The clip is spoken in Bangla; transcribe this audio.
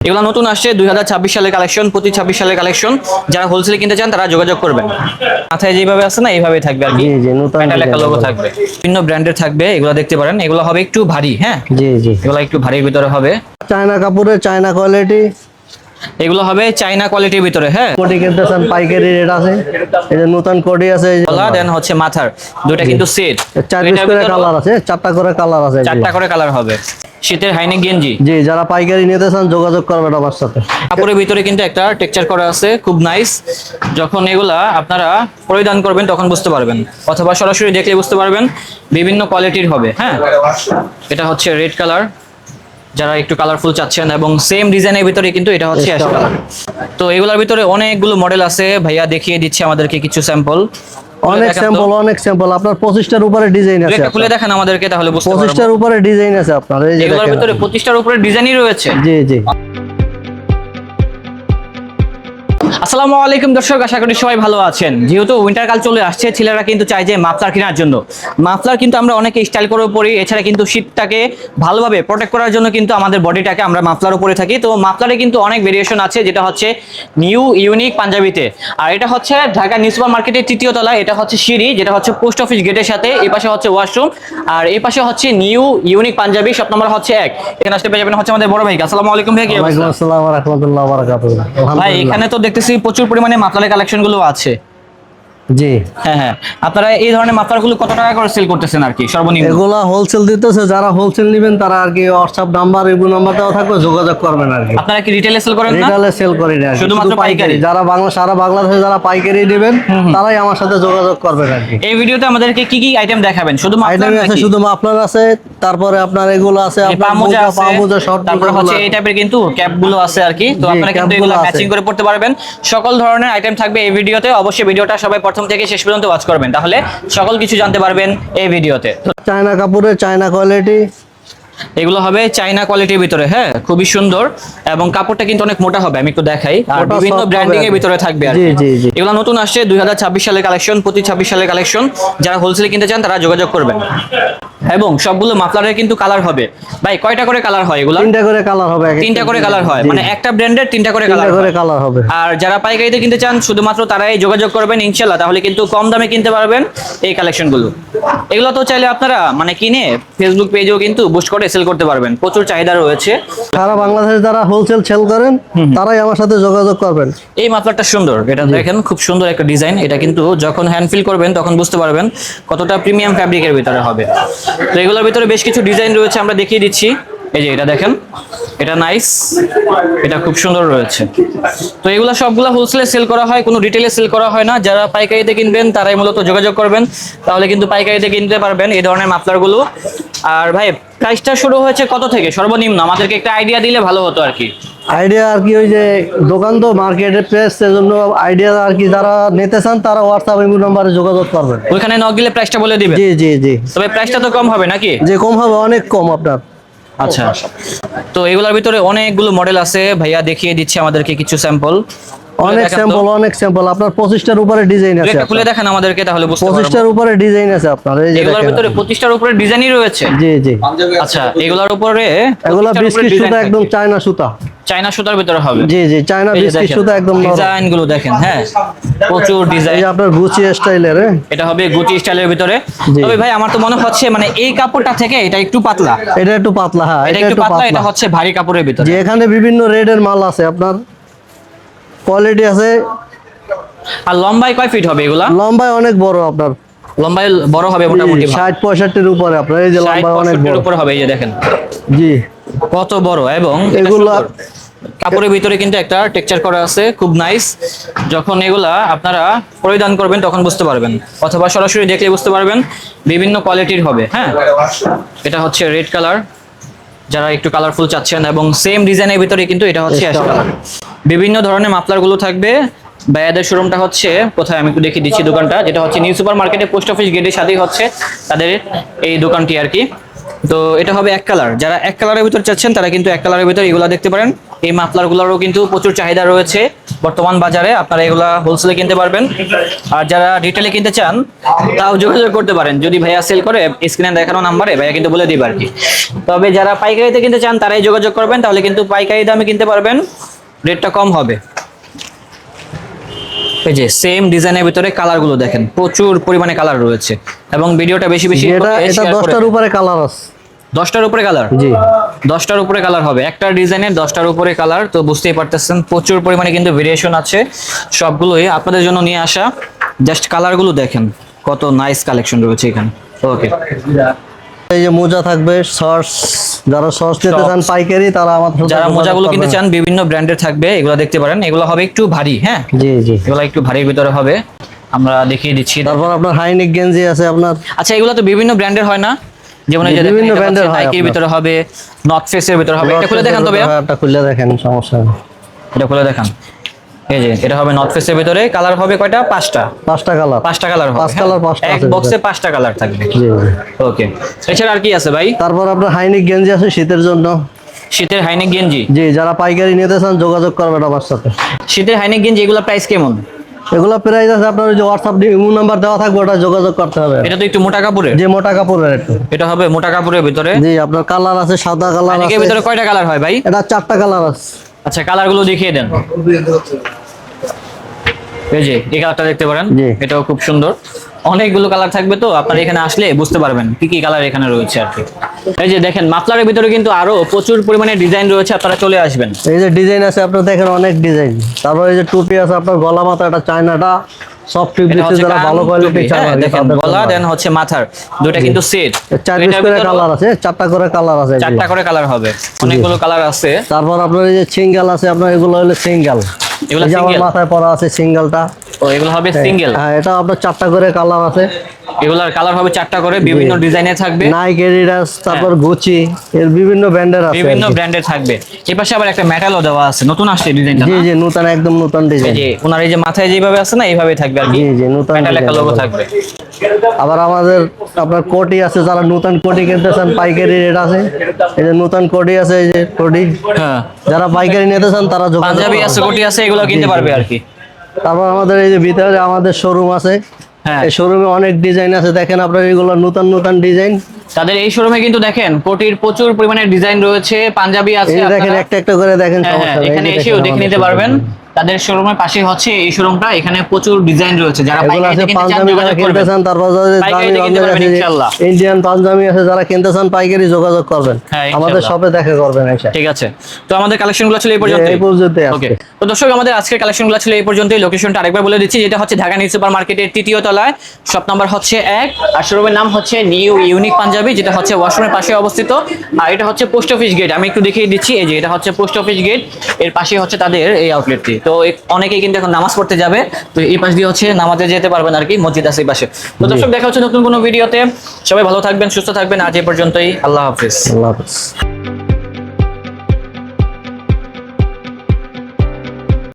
এগুলো নতুন আসছে দুই সালের কালেকশন প্রতি ছাব্বিশ সালের কালেকশন যারা হোলসেলে কিনতে চান তারা যোগাযোগ করবেন। মাথায় যেভাবে আছে না এইভাবে থাকবে আর কি। লোগো থাকবে। বিভিন্ন ব্র্যান্ডের থাকবে এগুলো দেখতে পারেন। এগুলো হবে একটু ভারী হ্যাঁ? জি জি। এগুলো একটু ভারীর ভিতরে হবে। চায়না কাপড়ের চায়না কোয়ালিটি এগুলো হবে চাইনা কোয়ালিটির ভিতরে হ্যাঁ। কোটি পাইকারি রেট আছে। এই যে নতুন কোটি আছে গলা দেন হচ্ছে মাথার। দুইটা কিন্তু সেট চার পিস করে কালার আছে চারটা করে কালার আছে। চারটা করে কালার হবে। শীতের হাইনেক গেঞ্জি। জি যারা পাইকারি নিতে চান যোগাযোগ করবেন আমার সাথে। কাপড়ের ভিতরে কিন্তু একটা টেক্সচার করা আছে খুব নাইস যখন এগুলা আপনারা পরিধান করবেন তখন বুঝতে পারবেন। অথবা সরাসরি দেখলে বুঝতে পারবেন বিভিন্ন কোয়ালিটির হবে হ্যাঁ। এটা হচ্ছে রেড কালার যারা একটু কালারফুল চাচ্ছেন এবং সেম ডিজাইনের ভিতরে কিন্তু এটা হচ্ছে অ্যাশ কালার তো এগুলোর ভিতরে অনেকগুলো মডেল আছে ভাইয়া দেখিয়ে দিচ্ছে আমাদেরকে কিছু স্যাম্পল অনেক স্যাম্পল অনেক স্যাম্পল আপনার পঁচিশটার উপরে ডিজাইন আছে খুলে দেখেন আমাদেরকে তাহলে বুঝতে পারব। উপরে ডিজাইন আছে আপনার এই যে এগুলোর ভিতরে পঁচিশটার উপরে ডিজাইনই রয়েছে। জি জি। আসসালামু আলাইকুম দর্শক আশা করি সবাই ভালো আছেন। যেহেতু উইন্টার কাল চলে আসছে ছেলেরা কিন্তু চায় যে মাফলার কেনার জন্য। মাফলার কিন্তু আমরা অনেকে স্টাইল করে পরি এছাড়া কিন্তু শীতটাকে ভালোভাবে প্রোটেক্ট করার জন্য কিন্তু আমাদের বডিটাকে আমরা মাফলার উপরে থাকি। তো মাফলারে কিন্তু অনেক ভেরিয়েশন আছে যেটা হচ্ছে নিউ ইউনিক পাঞ্জাবিতে। আর এটা হচ্ছে ঢাকা নিউ সুপার মার্কেটের তৃতীয় তলা এটা হচ্ছে সিঁড়ি যেটা হচ্ছে পোস্ট অফিস গেটের সাথে এই পাশে হচ্ছে ওয়াশরুম আর এই পাশে হচ্ছে নিউ ইউনিক পাঞ্জাবি সব নম্বর হচ্ছে এক। এখানে আসতে পেয়ে যাবেন হচ্ছে আমাদের বড় ভাই আসসালামু আলাইকুম ভাই আসসালাম ওয়া বারাকাতুহু। ভাই এখানে তো দেখতেছি প্রচুর পরিমাণে মাফলারের কালেকশনগুলো আছে। জি। হ্যাঁ হ্যাঁ। আপনারা এই ধরনের কত টাকা করে সেল করতেছেন আর কি সর্বনিম্ন? এগুলা হোলসেল দিতেছে যারা হোলসেল নেবেন তারা আর কি হোয়াটসঅ্যাপ নাম্বার নাম্বার দেওয়া থাকবে যোগাযোগ করবেন আর কি। আপনারা কি রিটেলে সেল করেন না? রিটালে সেল করি না শুধুমাত্র পাইকারি? যারা বাংলা সারা বাংলাদেশে যারা পাইকারি নেবেন তারাই আমার সাথে যোগাযোগ করবেন আর কি। এই ভিডিওতে আমাদেরকে কি কি আইটেম দেখাবেন? শুধু মাফলার আছে শুধু মাফলার আছে তারপরে আপনার এগুলো আছে আপনার মোজা মোজা আছে, মোজা শর্ট তারপর হচ্ছে এই টাইপের কিন্তু ক্যাপগুলো আছে আর কি। তো আপনারা কিন্তু এগুলো ম্যাচিং করে পড়তে পারবেন। সকল ধরনের আইটেম থাকবে এই ভিডিওতে। অবশ্যই ভিডিওটা সবাই প্রথম থেকে শেষ পর্যন্ত ওয়াচ করবেন। তাহলে সকল কিছু জানতে পারবেন এই ভিডিওতে। চায়না কাপড়ের চায়না কোয়ালিটি এগুলো হবে চাইনা কোয়ালিটির ভিতরে হ্যাঁ খুবই সুন্দর এবং কাপড়টা কিন্তু অনেক মোটা হবে আমি একটু দেখাই। আর বিভিন্ন ব্র্যান্ডিং এর ভিতরে থাকবে আর জি, জি, জি। এগুলো নতুন আসছে দুই হাজার ছাব্বিশ সালের কালেকশন প্রতি ছাব্বিশ সালের কালেকশন যারা হোলসেল কিনতে চান তারা যোগাযোগ করবেন। এবং সবগুলো মাফলারের কিন্তু কালার হবে। ভাই কয়টা করে কালার হয় এগুলো? তিনটা করে কালার হবে তিনটা করে কালার হয়। মানে একটা ব্র্যান্ডের তিনটা করে কালার করে কালার হবে। আর যারা পাইকারিতে কিনতে চান শুধুমাত্র তারাই যোগাযোগ করবেন ইনশাল্লাহ তাহলে কিন্তু কম দামে কিনতে পারবেন এই কালেকশনগুলো এগুলো তো চাইলে আপনারা মানে কিনে ফেসবুক পেজেও কিন্তু বুস্ট করে সেল করতে পারবেন। প্রচুর চাহিদা রয়েছে। সারা বাংলাদেশে যারা হোলসেল সেল করেন তারাই আমার সাথে যোগাযোগ করবেন। এই মাফলারটা সুন্দর। এটা দেখেন খুব সুন্দর একটা ডিজাইন এটা কিন্তু যখন হ্যান্ড ফিল করবেন তখন বুঝতে পারবেন কতটা প্রিমিয়াম ফ্যাব্রিকের ভিতরে হবে। তো এগুলোর ভিতরে বেশ কিছু ডিজাইন রয়েছে আমরা দেখিয়ে দিচ্ছি। এই যে এটা দেখেন। এটা নাইস এটা খুব সুন্দর রয়েছে। তো এগুলো সবগুলো হোলসেলে সেল করা হয় কোনো রিটেলে সেল করা হয় না। যারা পাইকারিতে কিনবেন তারাই মূলত যোগাযোগ করবেন। তাহলে কিন্তু পাইকারিতে কিনতে পারবেন এই ধরনের মাফলারগুলো। আর ভাই প্রাইসটা শুরু হয়েছে কত থেকে? সর্বনিম্ন আমাদেরকে একটা আইডিয়া দিলে ভালো হতো আর কি। আইডিয়া আর কি ওই যে দোকান তো মার্কেটের প্রেস সেজন্য আইডিয়া আর কি যারা নিতে চান তারা হোয়াটসঅ্যাপ ইমো নাম্বারে যোগাযোগ করবেন। ওইখানে নক দিলে প্রাইসটা বলে দিবেন জি জি জি। তবে প্রাইসটা তো কম হবে নাকি? যে কম হবে অনেক কম আপনার। আচ্ছা। তো এগুলোর ভিতরে অনেকগুলো মডেল আছে। ভাইয়া দেখিয়ে দিচ্ছে আমাদেরকে কিছু স্যাম্পল অনেক স্যাম্পল অনেক স্যাম্পল আপনার পঁচিশটার উপরে ডিজাইন আছে খুলে দেখেন আমাদেরকে তাহলে বুঝতে পারব। পঁচিশটার উপরে ডিজাইন আছে আপনার এই যে এগুলোর ভিতরে পঁচিশটার উপরে ডিজাইনই রয়েছে? জি জি। আচ্ছা এগুলোর উপরে এগুলা বিস্কিট সুতা একদম চায়না সুতা। চাইনা সুতার ভিতরে হবে। জি জি চায়না বিস্কিট সুতা একদম ডিজাইনগুলো দেখেন হ্যাঁ। প্রচুর এই ডিজাইন। যে আপনার গুচি স্টাইলের এটা হবে গুচি স্টাইলের ভিতরে। তবে ভাই আমার তো মনে হচ্ছে মানে এই কাপড়টা থেকে এটা একটু পাতলা। এটা একটু পাতলা হ্যাঁ এটা একটু পাতলা এটা হচ্ছে ভারী কাপড়ের ভিতরে। যে এখানে বিভিন্ন রেডের মাল আছে আপনার কোয়ালিটি আছে। আর লম্বায় কয় ফিট হবে এগুলা? লম্বায় অনেক বড় আপনার। লম্বায় বড় হবে মোটামুটি ষাট পঁয়ষট্টির উপরে আপনার এই যে ষাট লম্বায় অনেক বড়। উপরে হবে এই যে দেখেন। জি। কত বড় এবং এগুলা- কাপড়ের ভিতরে কিন্তু একটা টেক্সচার করা আছে খুব নাইস যখন এগুলা আপনারা পরিধান করবেন তখন বুঝতে পারবেন। অথবা সরাসরি দেখলে বুঝতে পারবেন বিভিন্ন কোয়ালিটির হবে হ্যাঁ? এটা হচ্ছে রেড কালার যারা একটু কালারফুল চাচ্ছেন এবং সেম ডিজাইনের ভিতরে কিন্তু এটা হচ্ছে অ্যাশ কালার বিভিন্ন ধরনের মাফলারগুলো থাকবে। বায়াদের শোরুমটা হচ্ছে, কোথায় আমি একটু দেখিয়ে দিচ্ছি দোকানটা। যেটা হচ্ছে নিউ সুপার মার্কেটে পোস্ট অফিস গেটের সাথেই হচ্ছে তাদের এই দোকানটি আর কি। তো এটা হবে এক কালার যারা এক কালারের ভিতর চাচ্ছেন, তারা কিন্তু এক কালারের ভিতর এগুলো দেখতে পারেন। এই মাফলারগুলোরও কিন্তু প্রচুর চাহিদা রয়েছে। বর্তমান বাজারে আপনারা এগুলা হোলসেলে কিনতে পারবেন। আর যারা রিটেলে কিনতে চান, তাও যোগাযোগ করতে পারেন। যদি ভাইয়া সেল করে স্ক্রিনে দেখানো নাম্বারে ভাইয়া কিন্তু বলে দিবে আর কি। তবে যারা পাইকারিতে কিনতে চান, তারাই যোগাযোগ করবেন। তাহলে কিন্তু পাইকারি দামে কিনতে পারবেন। রেটটা কম হবে। এই যে সেম ডিজাইনের ভিতরে কালারগুলো দেখেন প্রচুর পরিমাণে কালার রয়েছে এবং ভিডিওটা বেশি বেশি এটা এটা দশটার। উপরে কালার আছে দশটার উপরে কালার জি। দশটার উপরে কালার হবে। একটা ডিজাইনের দশটার উপরে কালার তো বুঝতেই পারতেছেন প্রচুর পরিমাণে কিন্তু ভেরিয়েশন আছে। সবগুলোই আপনাদের জন্য নিয়ে আসা। জাস্ট কালারগুলো দেখেন কত নাইস কালেকশন রয়েছে এখানে। ওকে এই যে মোজা থাকবে শর্টস যারা শর্টস নিতে চান পাইকারি তারা আমার যারা মোজাগুলো কিনতে চান বিভিন্ন ব্র্যান্ডের থাকবে এগুলো দেখতে পারেন। এগুলো হবে একটু ভারী হ্যাঁ? জি জি। এগুলো একটু ভারীর ভিতরে হবে। আমরা দেখিয়ে দিচ্ছি। তারপর আপনার হাইনিক গেঞ্জি আছে আপনার আচ্ছা এগুলো তো বিভিন্ন ব্র্যান্ডের হয় না? যেমন এই যে বিভিন্ন ব্র্যান্ডের হয় নাইকির ভিতরে হবে নর্থ ফেসের ভিতরে হবে। এটা খুলে দেখান তো ভাইয়া হ্যাঁ, এটা খুলে দেখেন সমস্যা এটা খুলে দেখান। এই যে এটা হবে নর্থ ফেসের ভিতরে কালার হবে কয়টা? পাঁচটা। পাঁচটা কালার পাঁচটা কালার পাঁচ হ্যাঁ? colour, পাঁচটা এক বক্সে পাঁচটা কালার থাকবে। ওকে এছাড়া আর কি আছে ভাই? তারপর আপনার হাইনিক গেঞ্জি আছে শীতের জন্য। শীতের হাইনেক গেঞ্জি? জি যারা পাইকারি নিতে চান যোগাযোগ করবেন আমার সাথে। শীতের হাইনেক গেঞ্জি এগুলো প্রাইস কেমন? এগুলো প্রাইস আছে আপনার যে হোয়াটসঅ্যাপ ইমো নাম্বার দেওয়া থাকবে ওটা যোগাযোগ করতে হবে। এটা তো একটু মোটা কাপড়ের? যে মোটা কাপড়ের একটু। এটা হবে মোটা কাপড়ের ভিতরে? জি আপনার কালার আছে সাদা কালার আছে। ভিতরে কয়টা কালার হয় ভাই? এটা চারটা কালার আছে। আচ্ছা কালারগুলো দেখিয়ে দেন। এই যে এই কালারটা দেখতে পারেন। এটাও খুব সুন্দর। অনেকগুলো কালার থাকবে তো আপনারা এখানে আসলে বুঝতে পারবেন কি কি কালার এখানে রয়েছে আর কি। এই যে দেখেন মাফলারের ভিতরে কিন্তু আরও প্রচুর পরিমাণে ডিজাইন রয়েছে আপনারা চলে আসবেন। এই যে ডিজাইন আছে আপনারা দেখেন অনেক ডিজাইন তারপর এই যে টুপি আছে আপনার গলা মাথা এটা চায়নাটা। সফট যারা ভালো কোয়ালিটি হ্যাঁ, দেখেন গলা দেন হচ্ছে মাথার। দুটো কিন্তু সেট চার করে কালার আছে চারটা করে কালার আছে চারটা করে কালার হবে। অনেকগুলো কালার আছে। তারপর আপনার এই যে সিঙ্গেল আছে আপনার এগুলো হলো সিঙ্গেল এগুলো single? মাথায় পরা আছে সিঙ্গেলটা ও এগুলো হবে সিঙ্গেল হ্যাঁ এটা আপনার চারটা করে কালার আছে। এগুলার কালার হবে চারটা করে বিভিন্ন ডিজাইনের থাকবে। নাইক এডিডাস তারপর গুচি এর বিভিন্ন ব্র্যান্ডের আছে বিভিন্ন ব্র্যান্ডের থাকবে। এই পাশে আবার একটা মেটালও দেওয়া আছে নতুন আসছে ডিজাইনটা জি জি নতুন একদম নতুন ডিজাইন যে ওনার এই যে মাথায় যেভাবে আছে না এইভাবে থাকবে আর জি জি নতুন মেটাল একটা লোগো থাকবে। আবার আমাদের আপনার কোটি আছে যারা নতুন কোটি কিনতে চান পাইকারি রেট আছে। এই যে নতুন কোটি আছে এই যে কোটি। হ্যাঁ। যারা পাইকারি নিতে চান তারা পাঞ্জাবি আছে কোটি আছে এগুলো কিনতে পারবে আর কি। তারপর আমাদের এই যে ভিতরে আমাদের শোরুম আছে। হ্যাঁ শোরুমে অনেক ডিজাইন আছে দেখেন আপনার এগুলো নতুন নতুন ডিজাইন তাদের এই শোরুমে কিন্তু দেখেন কোটির প্রচুর পরিমাণে ডিজাইন রয়েছে পাঞ্জাবি আছে দেখেন একটা একটা করে দেখেন হ্যাঁ, হ্যাঁ। এখানে এসেও দেখে নিতে পারবেন। তাদের শোরুমের পাশে হচ্ছে এই শোরুমটা এখানে প্রচুর ডিজাইন রয়েছে। যারা পাইকারিতে কিনতে চান যারা কিনতে তারপর ইনশাআল্লাহ। ইন্ডিয়ান পাঞ্জাবি আছে যারা কিনতে চান পাইকারি যোগাযোগ করবেন। হ্যাঁ, আমাদের শপে দেখা করবেন ঠিক আছে। তো আমাদের কালেকশনগুলো ছিল এই পর্যন্ত এই পর্যন্তই। আজকে। ওকে তো দর্শক আমাদের আজকের কালেকশনগুলো ছিল এই পর্যন্তই। লোকেশনটা আরেকবার বলে দিচ্ছি যেটা হচ্ছে ঢাকা নিউ সুপার মার্কেটের তৃতীয় তলায়। শপ নাম্বার হচ্ছে এক। আর শোরুমের নাম হচ্ছে নিউ ইউনিক পাঞ্জাবি যেটা হচ্ছে ওয়াশরুমের পাশে অবস্থিত। আর এটা হচ্ছে পোস্ট অফিস গেট আমি একটু দেখিয়ে দিচ্ছি এই যে এটা হচ্ছে পোস্ট অফিস গেটের পাশে হচ্ছে তাদের এই আউটলেটটি তো এ- অনেকেই কিন্তু এখন নামাজ পড়তে যাবে। তো এই পাশ দিয়ে হচ্ছে নামাজে যেতে পারবেন আর কি মসজিদ আছে এই পাশে। তো দর্শক দেখা হচ্ছে নতুন কোনো ভিডিওতে। সবাই ভালো থাকবেন সুস্থ থাকবেন। আজ এ পর্যন্তই। আল্লাহ হাফিজ। আল্লাহ হাফেজ।